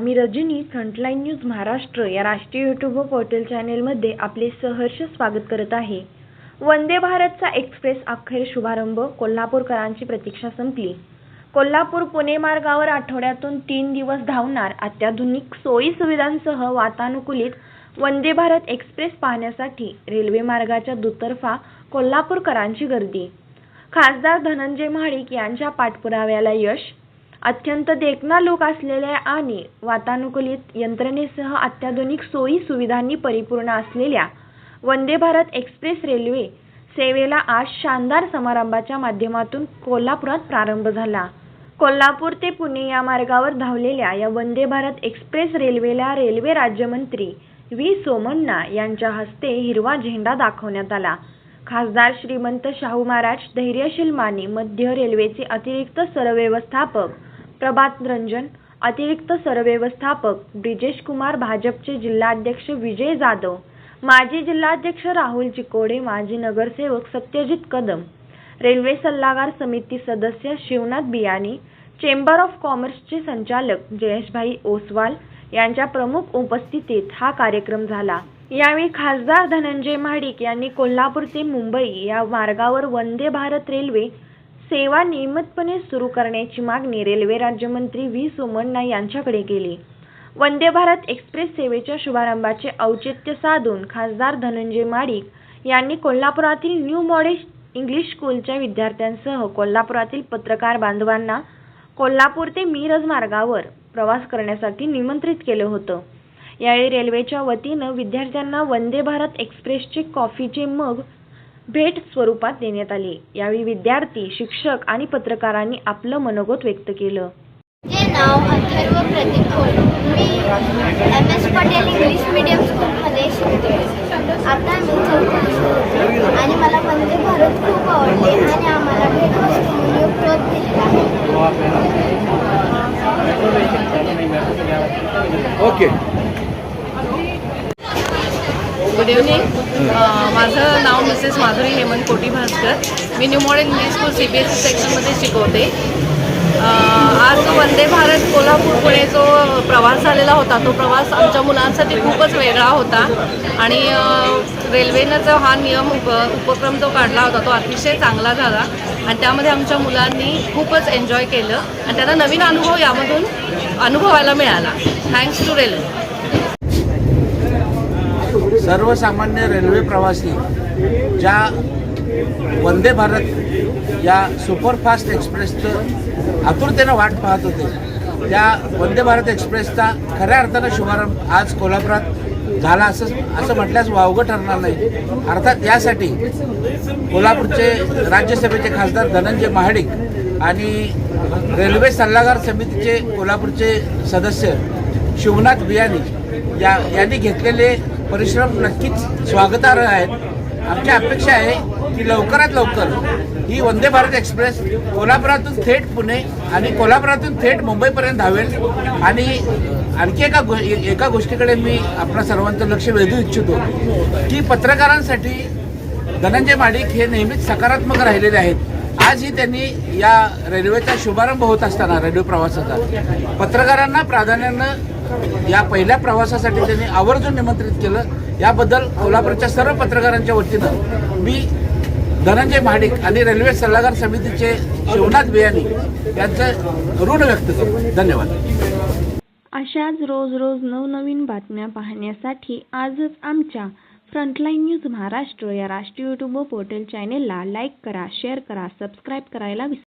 मी Rajani frontline news Maharashtra या राष्ट्रीय YouTube portal चॅनेलमध्ये आपले सहर्ष स्वागत करत आहे. वंदे भारतचा एक्सप्रेस अखेर शुभारंभ कोल्हापूरकरांची प्रतीक्षा संपली. कोल्हापूर पुणे मार्गावर आठवड्यातून तीन दिवस धावणार अत्याधुनिक सोयी सुविधांसह वातानुकूलित वंदे भारत एक्सप्रेस पाहण्यासाठी रेल्वे मार्गाच्या दुतर्फा कोल्हापूरकरांची गर्दी. खासदार धनंजय महाडिक यांच्या पाठपुराव्याला यश अत्यंत देखणा लोक असलेल्या आणि वातानुकूलित यंत्रणेसह अत्याधुनिक सोयी सुविधांनी परिपूर्ण असलेल्या वंदे भारत एक्सप्रेस रेल्वे सेवेला आज शानदार समारंभाच्या माध्यमातून कोल्हापुरात प्रारंभ झाला. कोल्हापूर ते पुणे या मार्गावर धावलेल्या या वंदे भारत एक्सप्रेस रेल्वेला रेल्वे राज्यमंत्री व्ही. सोमण्णा यांच्या हस्ते हिरवा झेंडा दाखवण्यात आला. खासदार श्रीमंत शाहू महाराज धैर्यशील माने मध्य रेल्वेचे अतिरिक्त सरव्यवस्थापक प्रभात रंजन अतिरिक्त सरव्यवस्थापक ब्रिजेश कुमार भाजपचे जिल्हाध्यक्ष विजय जाधव माजी जिल्हाध्यक्ष राहुल चिकोडे माजी नगरसेवक सत्यजित कदम रेल्वे सल्लागार समिती सदस्य शिवनाथ बियाणी चेंबर ऑफ कॉमर्सचे संचालक जयेशभाई ओसवाल यांच्या प्रमुख उपस्थितीत हा कार्यक्रम झाला. यावेळी खासदार धनंजय महाडिक यांनी कोल्हापूर ते मुंबई या मार्गावर वंदे भारत रेल्वे सेवा नियमितपणे सुरू करण्याची मागणी रेल्वे राज्यमंत्री व्ही. सोमण्णा यांच्याकडे केली. वंदे भारत एक्सप्रेस सेवेच्या शुभारंभाचे औचित्य साधून खासदार धनंजय माडिक यांनी कोल्हापुरातील न्यू मॉडेल इंग्लिश स्कूलच्या विद्यार्थ्यांसह कोल्हापुरातील पत्रकार बांधवांना कोल्हापूर ते मिरज मार्गावर प्रवास करण्यासाठी निमंत्रित केलं होतं. यावेळी रेल्वेच्या वतीनं विद्यार्थ्यांना वंदे भारत एक्सप्रेसचे कॉफीचे मग भेट स्वरूपात देण्यात आले. यावेळी विद्यार्थी शिक्षक आणि पत्रकारांनी आपलं मनोगत व्यक्त केलं. माझे नाव अथर्व प्रदीप मी M S Patel English medium स्कूलमध्ये शिकते. आता मी शिकते आणि मला वंदे भारत खूप आवडले आणि आम्हाला भेटवस्तू म्हणून उपरोध दिलेला आहे. ओके. गुड इव्हनिंग माझं नाव मिसेस माधुरी हेमंत कोटी भास्कर मी new model English school C B S C सेक्शनमध्ये शिकवते. आज वंदे भारत कोल्हापूर पुणे जो प्रवास झालेला होता तो प्रवास आमच्या मुलांसाठी खूपच वेगळा होता. आणि रेल्वेनं जो हा नियम उप उपक्रम जो काढला होता तो अतिशय चांगला झाला. आणि त्यामध्ये आमच्या मुलांनी खूपच एन्जॉय केलं. आणि त्यांना नवीन अनुभव यामधून अनुभवायला मिळाला. थँक्स टू रेल्वे सर्वसामान्य रेल्वे प्रवासी ज्या वंदे भारत या सुपरफास्ट एक्सप्रेसचं आतुरतेनं वाट पाहत होते त्या वंदे भारत एक्सप्रेसचा खऱ्या अर्थानं शुभारंभ आज कोल्हापुरात झाला असं असं म्हटल्यास वावगं ठरणार नाही. अर्थात यासाठी कोल्हापूरचे राज्यसभेचे खासदार धनंजय महाडिक आणि रेल्वे सल्लागार समितीचे कोल्हापूरचे सदस्य शिवनाथ बियानी या यांनी घेतलेले परिश्रम नक्कीच स्वागतार्ह आहेत. आमची अपेक्षा आहे की लवकरात लवकर ही वंदे भारत एक्सप्रेस कोल्हापुरातून थेट पुणे आणि कोल्हापुरातून थेट मुंबईपर्यंत धावेल. आणि आणखी एका गो एका गोष्टीकडे मी आपल्या सर्वांचं लक्ष वेधू इच्छितो की पत्रकारांसाठी धनंजय माडिक हे नेहमीच सकारात्मक राहिलेले आहेत. आजही त्यांनी या रेल्वेचा शुभारंभ होत असताना रेल्वे प्रवासाचा. पत्रकारांना प्राधान्यानं या पहिल्या प्रवासासाठी त्यांनी आवर्जून निमंत्रित केलं. याबद्दल कोल्हापूरच्या सर्व पत्रकारांच्या वतीनं मी धनंजय महाडिक आणि रेल्वे सल्लागार समितीचे शिवनाथ बियाणी यांचं ऋण व्यक्त करतो धन्यवाद. अशाच रोज रोज नवनवीन बातम्या पाहण्यासाठी आजच आमच्या फ्रंटलाईन न्यूज महाराष्ट्र या राष्ट्रीय यूट्यूब पोर्टल चॅनेलला लाईक करा शेअर करा सबस्क्राईब करायला विसरा